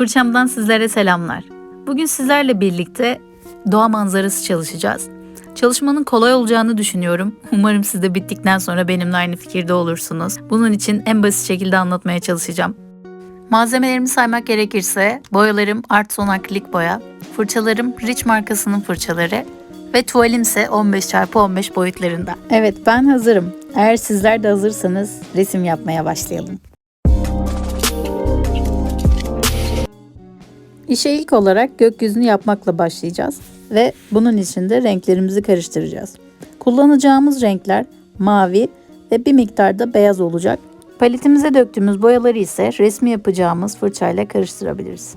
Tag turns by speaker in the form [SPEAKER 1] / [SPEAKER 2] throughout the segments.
[SPEAKER 1] Fırçamdan sizlere selamlar. Bugün sizlerle birlikte doğa manzarası çalışacağız. Çalışmanın kolay olacağını düşünüyorum. Umarım siz de bittikten sonra benimle aynı fikirde olursunuz. Bunun için en basit şekilde anlatmaya çalışacağım. Malzemelerimi saymak gerekirse boyalarım Art Son akrilik boya, fırçalarım Rich markasının fırçaları ve tuvalim ise 15x15 boyutlarında. Evet ben hazırım. Eğer sizler de hazırsanız resim yapmaya başlayalım. İşe ilk olarak gökyüzünü yapmakla başlayacağız ve bunun için de renklerimizi karıştıracağız. Kullanacağımız renkler mavi ve bir miktar da beyaz olacak. Paletimize döktüğümüz boyaları ise resmi yapacağımız fırçayla karıştırabiliriz.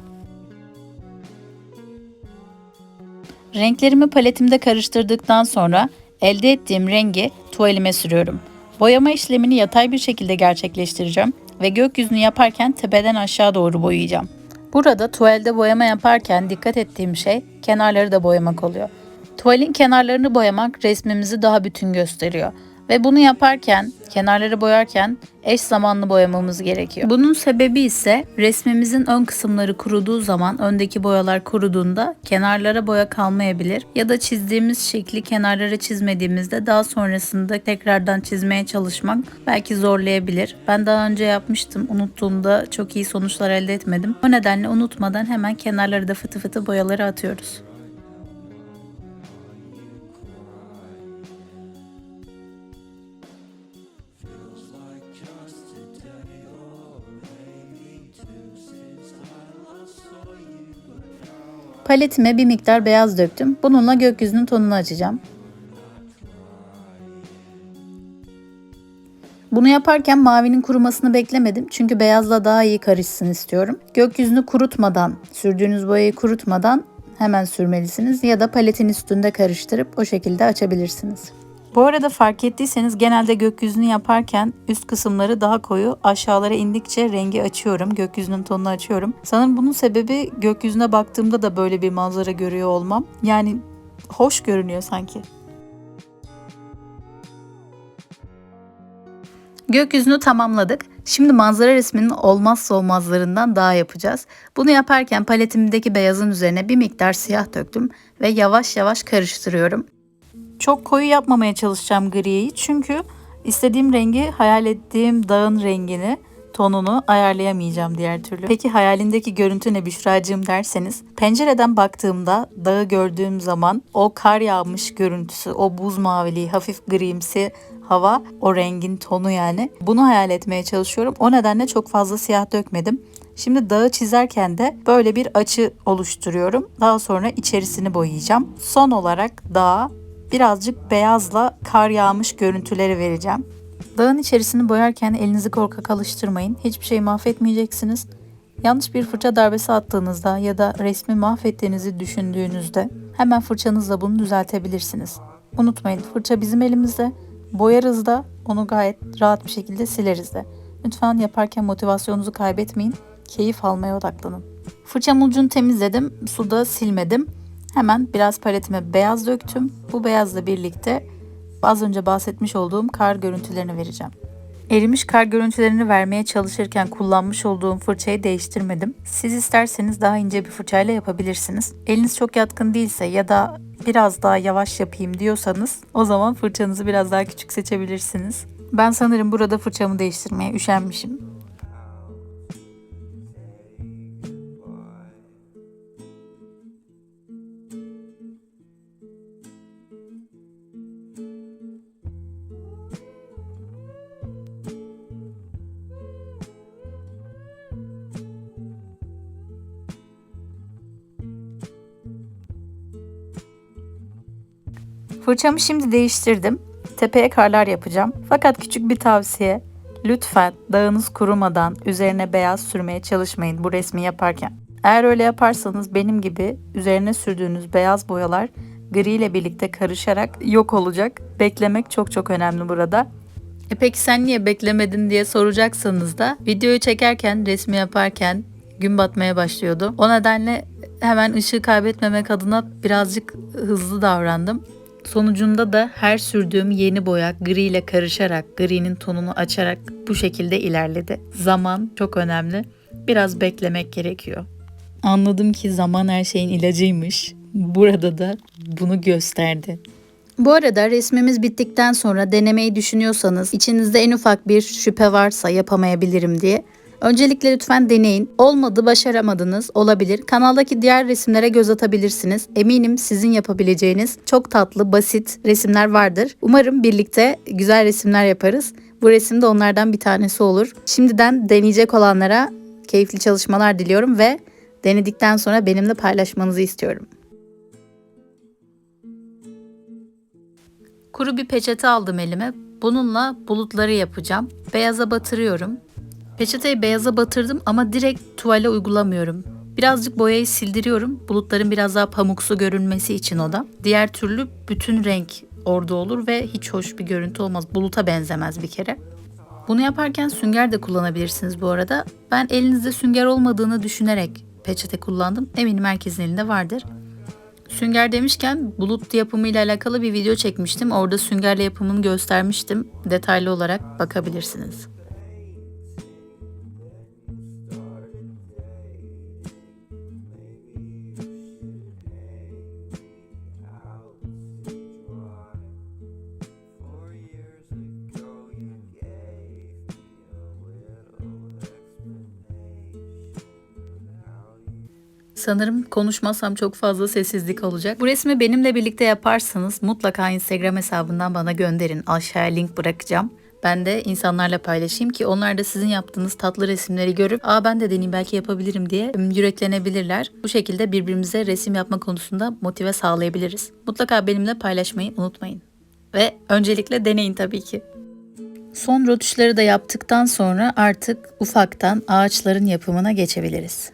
[SPEAKER 1] Renklerimi paletimde karıştırdıktan sonra elde ettiğim rengi tuvalime sürüyorum. Boyama işlemini yatay bir şekilde gerçekleştireceğim ve gökyüzünü yaparken tepeden aşağı doğru boyayacağım. Burada tuvalde boyama yaparken dikkat ettiğim şey kenarları da boyamak oluyor. Tuvalin kenarlarını boyamak resmimizi daha bütün gösteriyor. Ve bunu yaparken, kenarları boyarken eş zamanlı boyamamız gerekiyor. Bunun sebebi ise resmimizin ön kısımları kuruduğu zaman öndeki boyalar kuruduğunda kenarlara boya kalmayabilir ya da çizdiğimiz şekli kenarlara çizmediğimizde daha sonrasında tekrardan çizmeye çalışmak belki zorlayabilir. Ben daha önce yapmıştım. Unuttuğumda çok iyi sonuçlar elde etmedim. O nedenle unutmadan hemen kenarları da fıtı fıtı boyaları atıyoruz. Paletime bir miktar beyaz döktüm. Bununla gökyüzünün tonunu açacağım. Bunu yaparken mavinin kurumasını beklemedim. Çünkü beyazla daha iyi karışsın istiyorum. Gökyüzünü kurutmadan, sürdüğünüz boyayı kurutmadan hemen sürmelisiniz ya da paletin üstünde karıştırıp o şekilde açabilirsiniz. Bu arada fark ettiyseniz genelde gökyüzünü yaparken üst kısımları daha koyu, aşağılara indikçe rengi açıyorum, gökyüzünün tonunu açıyorum. Sanırım bunun sebebi gökyüzüne baktığımda da böyle bir manzara görüyor olmam. Yani hoş görünüyor sanki. Gökyüzünü tamamladık. Şimdi manzara resminin olmazsa olmazlarından daha yapacağız. Bunu yaparken paletimdeki beyazın üzerine bir miktar siyah döktüm ve yavaş yavaş karıştırıyorum. Çok koyu yapmamaya çalışacağım griyi çünkü istediğim rengi hayal ettiğim dağın rengini tonunu ayarlayamayacağım diğer türlü. Peki hayalindeki görüntü ne Büşra'cığım derseniz pencereden baktığımda dağı gördüğüm zaman o kar yağmış görüntüsü, o buz maviliği, hafif grimsi hava, o rengin tonu yani. Bunu hayal etmeye çalışıyorum. O nedenle çok fazla siyah dökmedim. Şimdi dağı çizerken de böyle bir açı oluşturuyorum. Daha sonra içerisini boyayacağım. Son olarak dağa birazcık beyazla kar yağmış görüntüleri vereceğim. Dağın içerisini boyarken elinizi korkak alıştırmayın. Hiçbir şey mahvetmeyeceksiniz. Yanlış bir fırça darbesi attığınızda ya da resmi mahvettiğinizi düşündüğünüzde hemen fırçanızla bunu düzeltebilirsiniz. Unutmayın fırça bizim elimizde. Boyarız da onu gayet rahat bir şekilde sileriz de. Lütfen yaparken motivasyonunuzu kaybetmeyin. Keyif almaya odaklanın. Fırçam ucunu temizledim. Suda silmedim. Hemen biraz paletime beyaz döktüm. Bu beyazla birlikte az önce bahsetmiş olduğum kar görüntülerini vereceğim. Erimiş kar görüntülerini vermeye çalışırken kullanmış olduğum fırçayı değiştirmedim. Siz isterseniz daha ince bir fırçayla yapabilirsiniz. Eliniz çok yatkın değilse ya da biraz daha yavaş yapayım diyorsanız o zaman fırçanızı biraz daha küçük seçebilirsiniz. Ben sanırım burada fırçamı değiştirmeye üşenmişim. Fırçamı şimdi değiştirdim. Tepeye karlar yapacağım. Fakat küçük bir tavsiye. Lütfen dağınız kurumadan üzerine beyaz sürmeye çalışmayın bu resmi yaparken. Eğer öyle yaparsanız benim gibi üzerine sürdüğünüz beyaz boyalar gri ile birlikte karışarak yok olacak. Beklemek çok çok önemli burada. E peki sen niye beklemedin diye soracaksanız da videoyu çekerken, resmi yaparken gün batmaya başlıyordu. O nedenle hemen ışığı kaybetmemek adına birazcık hızlı davrandım. Sonucunda da her sürdüğüm yeni boya gri ile karışarak, gri'nin tonunu açarak bu şekilde ilerledi. Zaman çok önemli. Biraz beklemek gerekiyor. Anladım ki zaman her şeyin ilacıymış. Burada da bunu gösterdi. Bu arada resmimiz bittikten sonra denemeyi düşünüyorsanız, içinizde en ufak bir şüphe varsa yapamayabilirim diye Öncelikle lütfen deneyin. Olmadı, başaramadınız, olabilir. Kanaldaki diğer resimlere göz atabilirsiniz. Eminim sizin yapabileceğiniz çok tatlı, basit resimler vardır. Umarım birlikte güzel resimler yaparız. Bu resim de onlardan bir tanesi olur. Şimdiden deneyecek olanlara keyifli çalışmalar diliyorum ve denedikten sonra benimle paylaşmanızı istiyorum. Kuru bir peçete aldım elime. Bununla bulutları yapacağım. Beyaza batırıyorum. Peçeteyi beyaza batırdım ama direkt tuvale uygulamıyorum. Birazcık boyayı sildiriyorum. Bulutların biraz daha pamuksu görünmesi için o da. Diğer türlü bütün renk orada olur ve hiç hoş bir görüntü olmaz. Buluta benzemez bir kere. Bunu yaparken sünger de kullanabilirsiniz bu arada. Ben elinizde sünger olmadığını düşünerek peçete kullandım. Eminim herkesin elinde vardır. Sünger demişken bulut yapımı ile alakalı bir video çekmiştim. Orada süngerle yapımını göstermiştim. Detaylı olarak bakabilirsiniz. Sanırım konuşmazsam çok fazla sessizlik olacak. Bu resmi benimle birlikte yaparsanız mutlaka Instagram hesabından bana gönderin. Aşağıya link bırakacağım. Ben de insanlarla paylaşayım ki onlar da sizin yaptığınız tatlı resimleri görüp aa ben de deneyeyim belki yapabilirim diye yüreklenebilirler. Bu şekilde birbirimize resim yapma konusunda motive sağlayabiliriz. Mutlaka benimle paylaşmayı unutmayın. Ve öncelikle deneyin tabii ki. Son rötuşları da yaptıktan sonra artık ufaktan ağaçların yapımına geçebiliriz.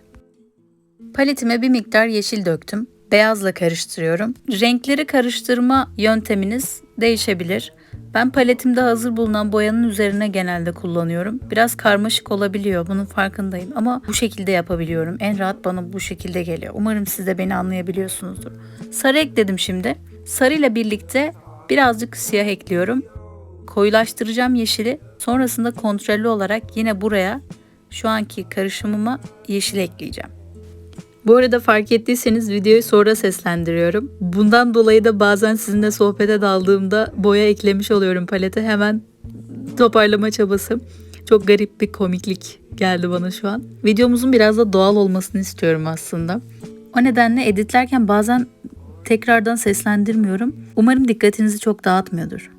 [SPEAKER 1] Paletime bir miktar yeşil döktüm. Beyazla karıştırıyorum. Renkleri karıştırma yönteminiz değişebilir. Ben paletimde hazır bulunan boyanın üzerine genelde kullanıyorum. Biraz karmaşık olabiliyor bunun farkındayım ama bu şekilde yapabiliyorum. En rahat bana bu şekilde geliyor. Umarım siz de beni anlayabiliyorsunuzdur. Sarı ekledim şimdi. Sarı ile birlikte birazcık siyah ekliyorum. Koyulaştıracağım yeşili. Sonrasında kontrollü olarak yine buraya şu anki karışımıma yeşil ekleyeceğim. Bu arada fark ettiyseniz videoyu sonra seslendiriyorum. Bundan dolayı da bazen sizinle sohbete daldığımda boya eklemiş oluyorum palete. Hemen toparlama çabası. Çok garip bir komiklik geldi bana şu an. Videomuzun biraz da doğal olmasını istiyorum aslında. O nedenle editlerken bazen tekrardan seslendirmiyorum. Umarım dikkatinizi çok dağıtmıyordur.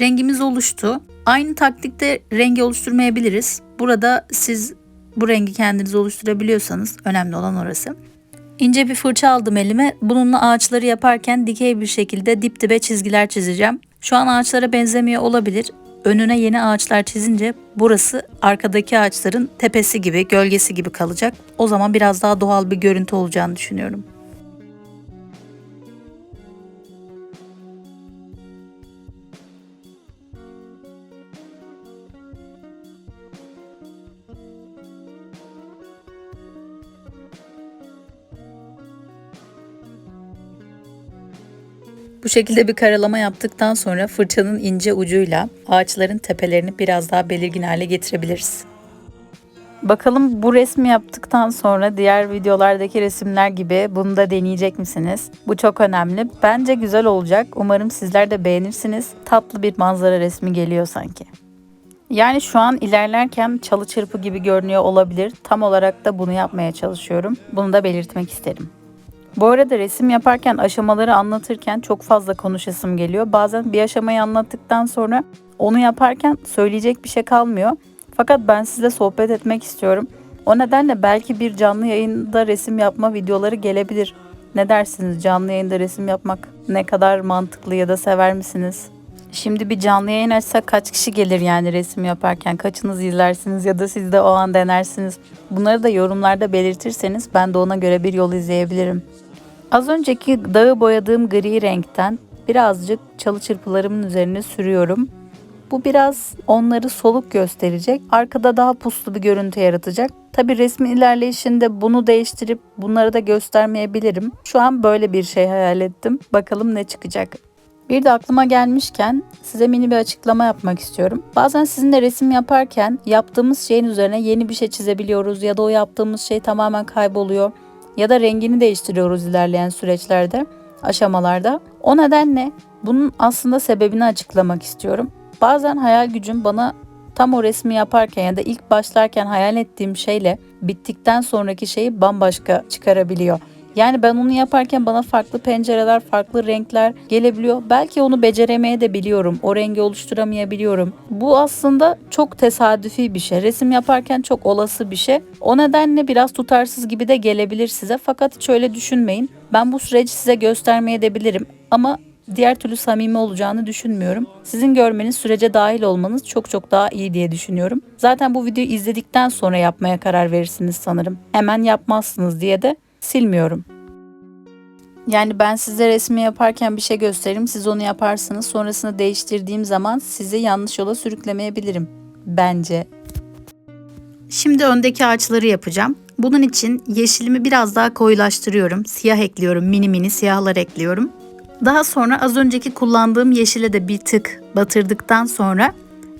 [SPEAKER 1] Rengimiz oluştu. Aynı taktikte rengi oluşturmayabiliriz. Burada siz bu rengi kendiniz oluşturabiliyorsanız önemli olan orası. İnce bir fırça aldım elime. Bununla ağaçları yaparken dikey bir şekilde dip dibe çizgiler çizeceğim. Şu an ağaçlara benzemiyor olabilir. Önüne yeni ağaçlar çizince burası arkadaki ağaçların tepesi gibi, gölgesi gibi kalacak. O zaman biraz daha doğal bir görüntü olacağını düşünüyorum. Bu şekilde bir karalama yaptıktan sonra fırçanın ince ucuyla ağaçların tepelerini biraz daha belirgin hale getirebiliriz. Bakalım bu resmi yaptıktan sonra diğer videolardaki resimler gibi bunu da deneyecek misiniz? Bu çok önemli. Bence güzel olacak. Umarım sizler de beğenirsiniz. Tatlı bir manzara resmi geliyor sanki. Yani şu an ilerlerken çalı çırpı gibi görünüyor olabilir. Tam olarak da bunu yapmaya çalışıyorum. Bunu da belirtmek isterim. Bu arada resim yaparken aşamaları anlatırken çok fazla konuşasım geliyor. Bazen bir aşamayı anlattıktan sonra onu yaparken söyleyecek bir şey kalmıyor. Fakat ben size sohbet etmek istiyorum. O nedenle belki bir canlı yayında resim yapma videoları gelebilir. Ne dersiniz canlı yayında resim yapmak ne kadar mantıklı ya da sever misiniz? Şimdi bir canlı yayın açsak kaç kişi gelir yani resim yaparken? Kaçınız izlersiniz ya da siz de o an denersiniz? Bunları da yorumlarda belirtirseniz ben de ona göre bir yol izleyebilirim. Az önceki dağı boyadığım gri renkten birazcık çalı çırpılarımın üzerine sürüyorum. Bu biraz onları soluk gösterecek. Arkada daha puslu bir görüntü yaratacak. Tabi resmin ilerleyişinde bunu değiştirip bunları da göstermeyebilirim. Şu an böyle bir şey hayal ettim. Bakalım ne çıkacak. Bir de aklıma gelmişken size mini bir açıklama yapmak istiyorum. Bazen sizinle resim yaparken yaptığımız şeyin üzerine yeni bir şey çizebiliyoruz ya da o yaptığımız şey tamamen kayboluyor ya da rengini değiştiriyoruz ilerleyen süreçlerde, aşamalarda. O nedenle bunun aslında sebebini açıklamak istiyorum. Bazen hayal gücüm bana tam o resmi yaparken ya da ilk başlarken hayal ettiğim şeyle bittikten sonraki şeyi bambaşka çıkarabiliyor. Yani ben onu yaparken bana farklı pencereler, farklı renkler gelebiliyor. Belki onu beceremeye de biliyorum. O rengi oluşturamayabiliyorum. Bu aslında çok tesadüfi bir şey. Resim yaparken çok olası bir şey. O nedenle biraz tutarsız gibi de gelebilir size. Fakat hiç öyle düşünmeyin. Ben bu süreci size göstermeye de bilirim. Ama diğer türlü samimi olacağını düşünmüyorum. Sizin görmeniz, sürece dahil olmanız çok çok daha iyi diye düşünüyorum. Zaten bu videoyu izledikten sonra yapmaya karar verirsiniz sanırım. Hemen yapmazsınız diye de silmiyorum. Yani ben size resmi yaparken bir şey gösteririm, siz onu yaparsınız. Sonrasında değiştirdiğim zaman sizi yanlış yola sürüklemeyebilirim. Bence. Şimdi öndeki ağaçları yapacağım. Bunun için yeşilimi biraz daha koyulaştırıyorum. Siyah ekliyorum, mini mini siyahlar ekliyorum. Daha sonra az önceki kullandığım yeşile de bir tık batırdıktan sonra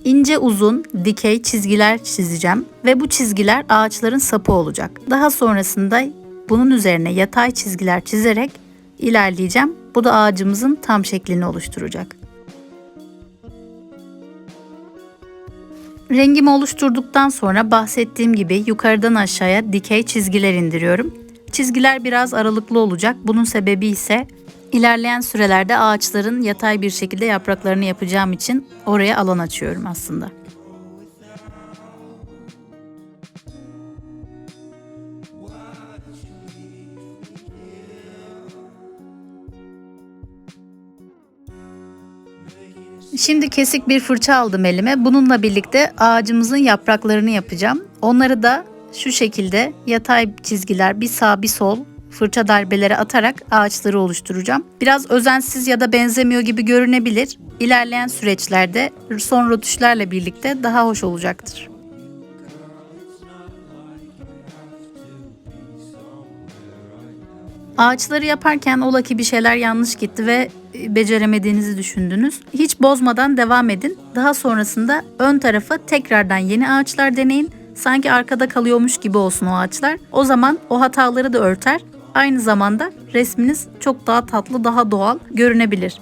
[SPEAKER 1] ince uzun dikey çizgiler çizeceğim ve bu çizgiler ağaçların sapı olacak. Daha sonrasında bunun üzerine yatay çizgiler çizerek ilerleyeceğim. Bu da ağacımızın tam şeklini oluşturacak. Rengimi oluşturduktan sonra bahsettiğim gibi yukarıdan aşağıya dikey çizgiler indiriyorum. Çizgiler biraz aralıklı olacak. Bunun sebebi ise ilerleyen sürelerde ağaçların yatay bir şekilde yapraklarını yapacağım için oraya alan açıyorum aslında. Şimdi kesik bir fırça aldım elime. Bununla birlikte ağacımızın yapraklarını yapacağım. Onları da şu şekilde yatay çizgiler bir sağ bir sol fırça darbeleri atarak ağaçları oluşturacağım. Biraz özensiz ya da benzemiyor gibi görünebilir. İlerleyen süreçlerde son rötuşlarla birlikte daha hoş olacaktır. Ağaçları yaparken ola ki bir şeyler yanlış gitti ve e, beceremediğinizi düşündünüz. Hiç bozmadan devam edin. Daha sonrasında ön tarafa tekrardan yeni ağaçlar deneyin. Sanki arkada kalıyormuş gibi olsun o ağaçlar. O zaman o hataları da örter. Aynı zamanda resminiz çok daha tatlı, daha doğal görünebilir.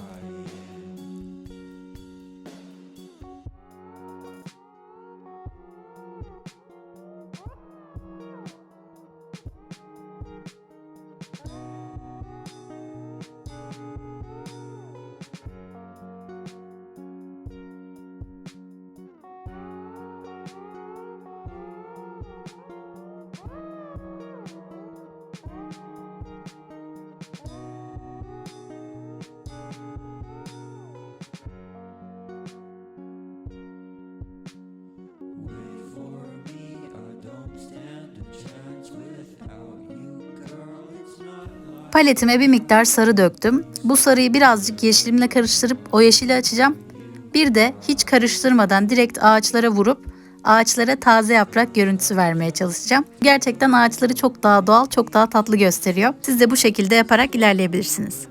[SPEAKER 1] Paletime bir miktar sarı döktüm. Bu sarıyı birazcık yeşilimle karıştırıp o yeşili açacağım. Bir de hiç karıştırmadan direkt ağaçlara vurup ağaçlara taze yaprak görüntüsü vermeye çalışacağım. Gerçekten ağaçları çok daha doğal, çok daha tatlı gösteriyor. Siz de bu şekilde yaparak ilerleyebilirsiniz.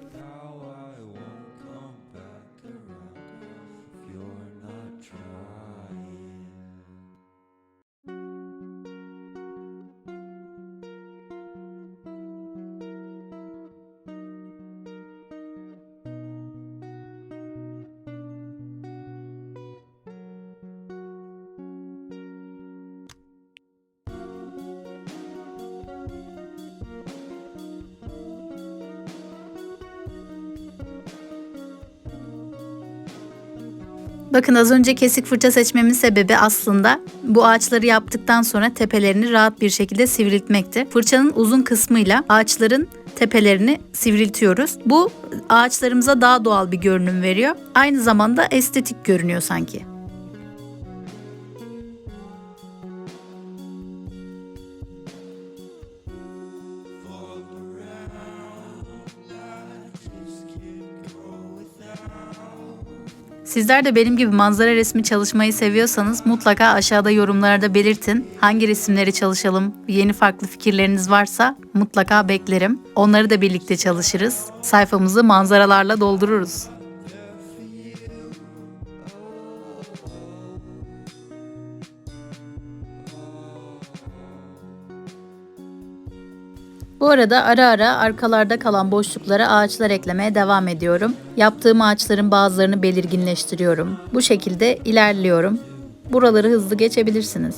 [SPEAKER 1] Bakın az önce kesik fırça seçmemin sebebi aslında bu ağaçları yaptıktan sonra tepelerini rahat bir şekilde sivriltmekti. Fırçanın uzun kısmıyla ağaçların tepelerini sivriltiyoruz. Bu ağaçlarımıza daha doğal bir görünüm veriyor. Aynı zamanda estetik görünüyor sanki. Sizler de benim gibi manzara resmi çalışmayı seviyorsanız mutlaka aşağıda yorumlarda belirtin. Hangi resimleri çalışalım, yeni farklı fikirleriniz varsa mutlaka beklerim. Onları da birlikte çalışırız. Sayfamızı manzaralarla doldururuz. Bu arada ara ara arkalarda kalan boşluklara ağaçlar eklemeye devam ediyorum. Yaptığım ağaçların bazılarını belirginleştiriyorum. Bu şekilde ilerliyorum. Buraları hızlı geçebilirsiniz.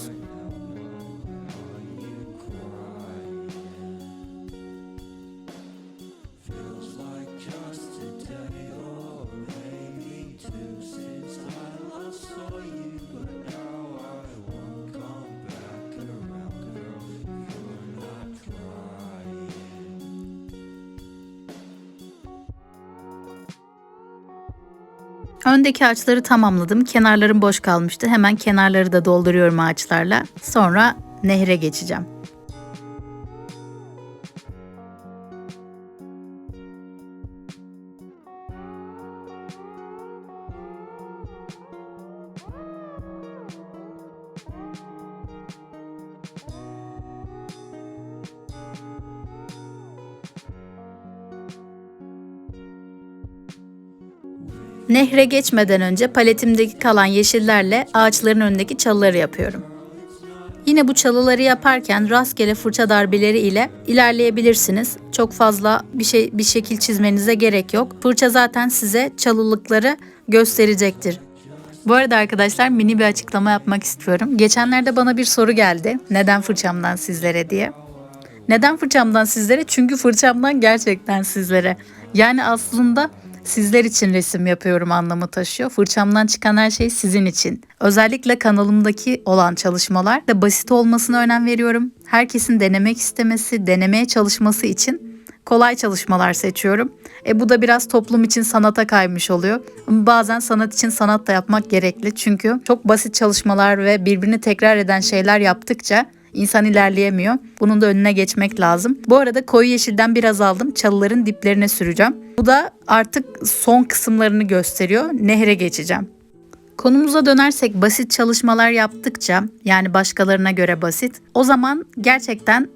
[SPEAKER 1] Öndeki ağaçları tamamladım. Kenarlarım boş kalmıştı. Hemen kenarları da dolduruyorum ağaçlarla. Sonra nehre geçeceğim. Nehre geçmeden önce paletimdeki kalan yeşillerle ağaçların önündeki çalıları yapıyorum. Yine bu çalıları yaparken rastgele fırça darbeleri ile ilerleyebilirsiniz. Çok fazla bir şey bir şekil çizmenize gerek yok. Fırça zaten size çalılıkları gösterecektir. Bu arada arkadaşlar mini bir açıklama yapmak istiyorum. Geçenlerde bana bir soru geldi. Neden fırçamdan sizlere diye. Neden fırçamdan sizlere? Çünkü fırçamdan gerçekten sizlere. Yani aslında sizler için resim yapıyorum anlamı taşıyor. Fırçamdan çıkan her şey sizin için. Özellikle kanalımdaki olan çalışmalar da basit olmasına önem veriyorum. Herkesin denemek istemesi, denemeye çalışması için kolay çalışmalar seçiyorum. E bu da biraz toplum için sanata kaymış oluyor. Bazen sanat için sanat da yapmak gerekli. Çünkü çok basit çalışmalar ve birbirini tekrar eden şeyler yaptıkça İnsan ilerleyemiyor. Bunun da önüne geçmek lazım. Bu arada koyu yeşilden biraz aldım. Çalıların diplerine süreceğim. Bu da artık son kısımlarını gösteriyor. Nehre geçeceğim. Konumuza dönersek basit çalışmalar yaptıkça yani başkalarına göre basit o zaman gerçekten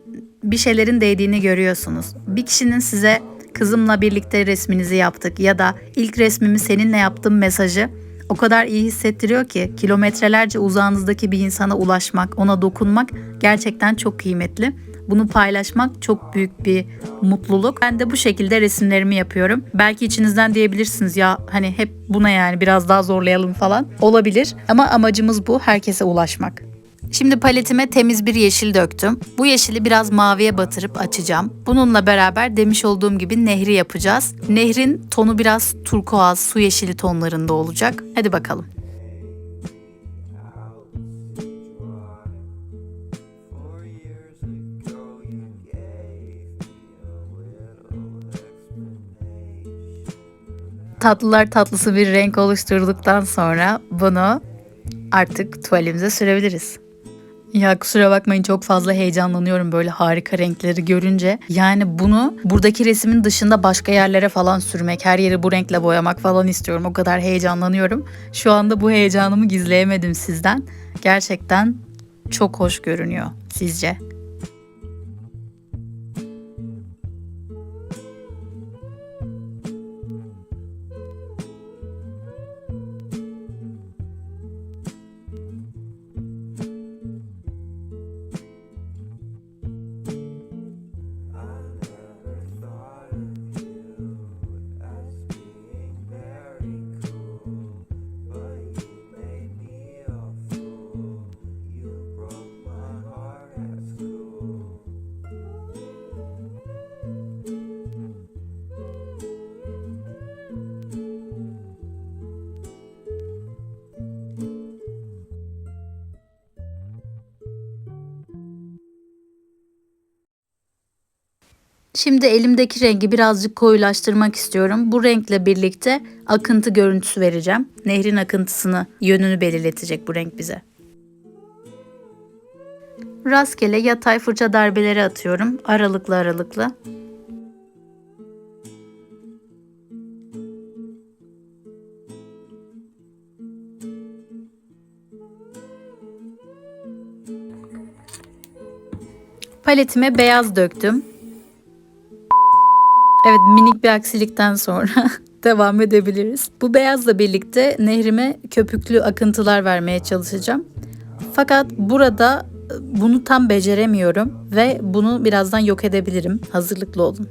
[SPEAKER 1] bir şeylerin değdiğini görüyorsunuz. Bir kişinin size kızımla birlikte resminizi yaptık ya da ilk resmimi seninle yaptım mesajı o kadar iyi hissettiriyor ki kilometrelerce uzağınızdaki bir insana ulaşmak, ona dokunmak gerçekten çok kıymetli. Bunu paylaşmak çok büyük bir mutluluk. Ben de bu şekilde resimlerimi yapıyorum. Belki içinizden diyebilirsiniz ya hani hep buna yani biraz daha zorlayalım falan. Olabilir ama amacımız bu herkese ulaşmak. Şimdi paletime temiz bir yeşil döktüm. Bu yeşili biraz maviye batırıp açacağım. Bununla beraber demiş olduğum gibi nehri yapacağız. Nehrin tonu biraz turkuaz, su yeşili tonlarında olacak. Hadi bakalım. Tatlılar tatlısı bir renk oluşturduktan sonra bunu artık tuvalimize sürebiliriz. Ya kusura bakmayın çok fazla heyecanlanıyorum böyle harika renkleri görünce. Yani bunu buradaki resmin dışında başka yerlere falan sürmek, her yeri bu renkle boyamak falan istiyorum. O kadar heyecanlanıyorum. Şu anda bu heyecanımı gizleyemedim sizden. Gerçekten çok hoş görünüyor sizce. Şimdi elimdeki rengi birazcık koyulaştırmak istiyorum. Bu renkle birlikte akıntı görüntüsü vereceğim. Nehrin akıntısını, yönünü belirletecek bu renk bize. Rastgele yatay fırça darbeleri atıyorum. Aralıklı aralıklı. Paletime beyaz döktüm. Evet minik bir aksilikten sonra devam edebiliriz. Bu beyazla birlikte nehrime köpüklü akıntılar vermeye çalışacağım. Fakat burada bunu tam beceremiyorum ve bunu birazdan yok edebilirim. Hazırlıklı olun.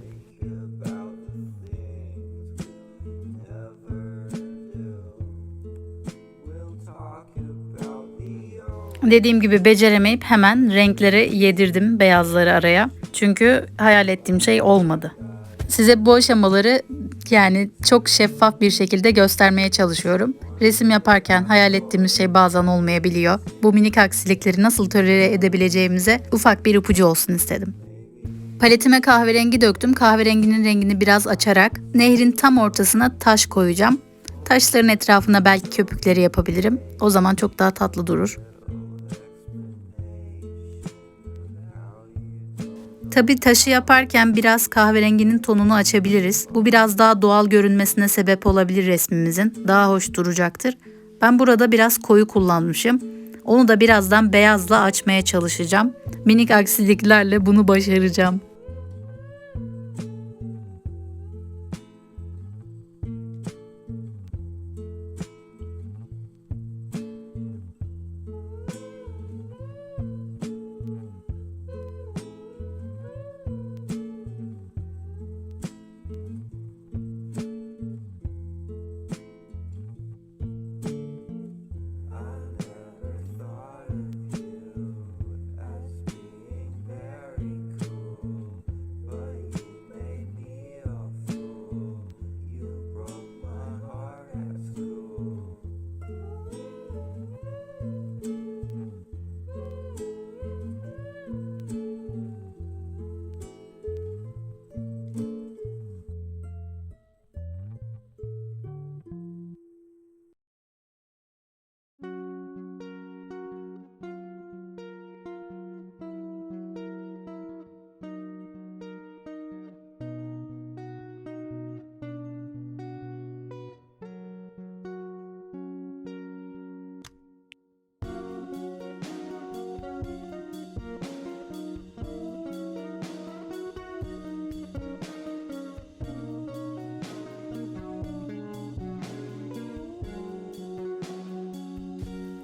[SPEAKER 1] Dediğim gibi beceremeyip hemen renkleri yedirdim beyazları araya. Çünkü hayal ettiğim şey olmadı. Size bu aşamaları yani çok şeffaf bir şekilde göstermeye çalışıyorum. Resim yaparken hayal ettiğimiz şey bazen olmayabiliyor. Bu minik aksilikleri nasıl tolere edebileceğimize ufak bir ipucu olsun istedim. Paletime kahverengi döktüm. Kahverenginin rengini biraz açarak nehrin tam ortasına taş koyacağım. Taşların etrafına belki köpükleri yapabilirim. O zaman çok daha tatlı durur. Tabi taşı yaparken biraz kahverenginin tonunu açabiliriz. Bu biraz daha doğal görünmesine sebep olabilir resmimizin. Daha hoş duracaktır. Ben burada biraz koyu kullanmışım. Onu da birazdan beyazla açmaya çalışacağım. Minik aksiliklerle bunu başaracağım.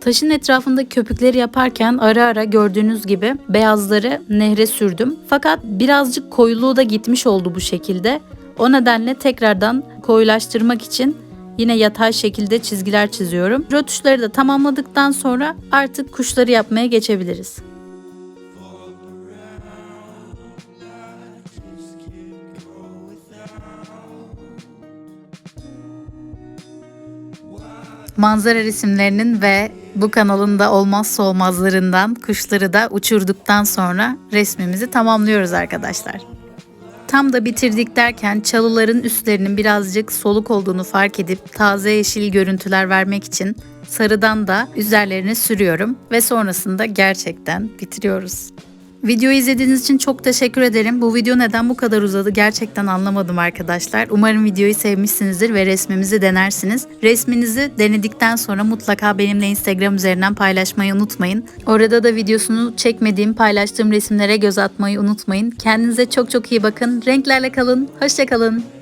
[SPEAKER 1] Taşın etrafındaki köpükleri yaparken ara ara gördüğünüz gibi beyazları nehre sürdüm. Fakat birazcık koyuluğu da gitmiş oldu bu şekilde. O nedenle tekrardan koyulaştırmak için yine yatay şekilde çizgiler çiziyorum. Rötuşları da tamamladıktan sonra artık kuşları yapmaya geçebiliriz. Manzara resimlerinin ve bu kanalın da olmazsa olmazlarından kuşları da uçurduktan sonra resmimizi tamamlıyoruz arkadaşlar. Tam da bitirdik derken çalıların üstlerinin birazcık soluk olduğunu fark edip taze yeşil görüntüler vermek için sarıdan da üzerlerine sürüyorum ve sonrasında gerçekten bitiriyoruz. Videoyu izlediğiniz için çok teşekkür ederim. Bu video neden bu kadar uzadı gerçekten anlamadım arkadaşlar. Umarım videoyu sevmişsinizdir ve resmimizi denersiniz. Resminizi denedikten sonra mutlaka benimle Instagram üzerinden paylaşmayı unutmayın. Orada da videosunu çekmediğim, paylaştığım resimlere göz atmayı unutmayın. Kendinize çok çok iyi bakın. Renklerle kalın. Hoşçakalın.